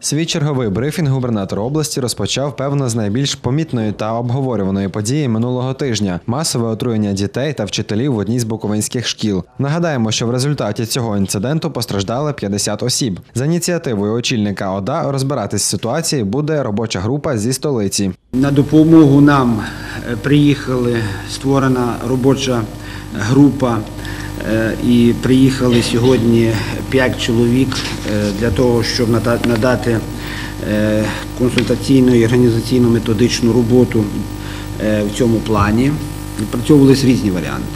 Свій черговий брифінг губернатор області розпочав певно з найбільш помітної та обговорюваної події минулого тижня масове отруєння дітей та вчителів в одній з буковинських шкіл. Нагадаємо, що в результаті цього інциденту постраждали 50 осіб. За ініціативою очільника ОДА розбиратись з ситуацією буде робоча група зі столиці. На допомогу нам е, приїхали створена робоча група. Е, І приїхали сьогодні 5 чоловік е, для того, щоб надати е, консультаційну і організаційно-методичну роботу е, в цьому плані. Відпрацьовувалися різні варіанти.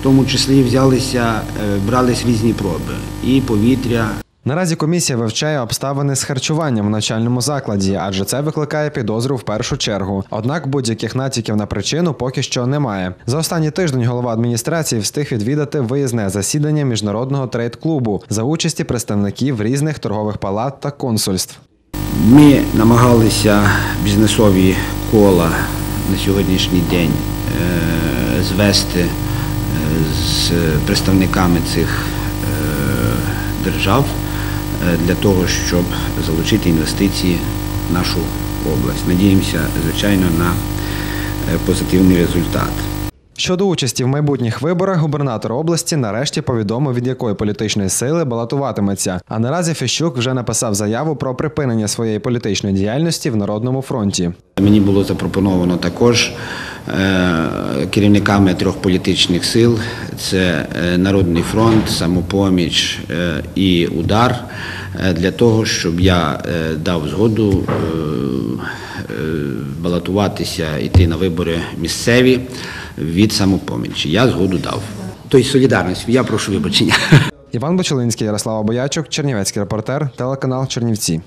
В тому числі взялися, брались різні проби і повітря, Наразі комісія вивчає обставини з харчуванням в навчальному закладі, адже це викликає підозру в першу чергу. Однак будь-яких натяків на причину поки що немає. За останній тиждень голова адміністрації встиг відвідати виїзне засідання міжнародного трейд-клубу за участі представників різних торгових палат та консульств. Ми намагалися бізнесові кола на сьогоднішній день е, звести е, з представниками цих е, держав для того, щоб залучити інвестиції в нашу область. Надіємося, звичайно, на е, позитивний результат. Щодо участі в майбутніх виборах, губернатор області нарешті повідомив, від якої політичної сили балотуватиметься. А наразі Фещук вже написав заяву про припинення своєї політичної діяльності в Народному фронті. Мені було запропоновано також е, керівниками трьох політичних сил: це е, Народний фронт, Самопоміч е, і Удар, е, для того, щоб я е, дав згоду е, е, балотуватися, йти на вибори місцеві від самопомічі. Я згоду дав. Тобто солідарність, я прошу вибачення. Іван Бочелинський, Ярослава Боячук, Чернівецький репортер, телеканал Чернівці.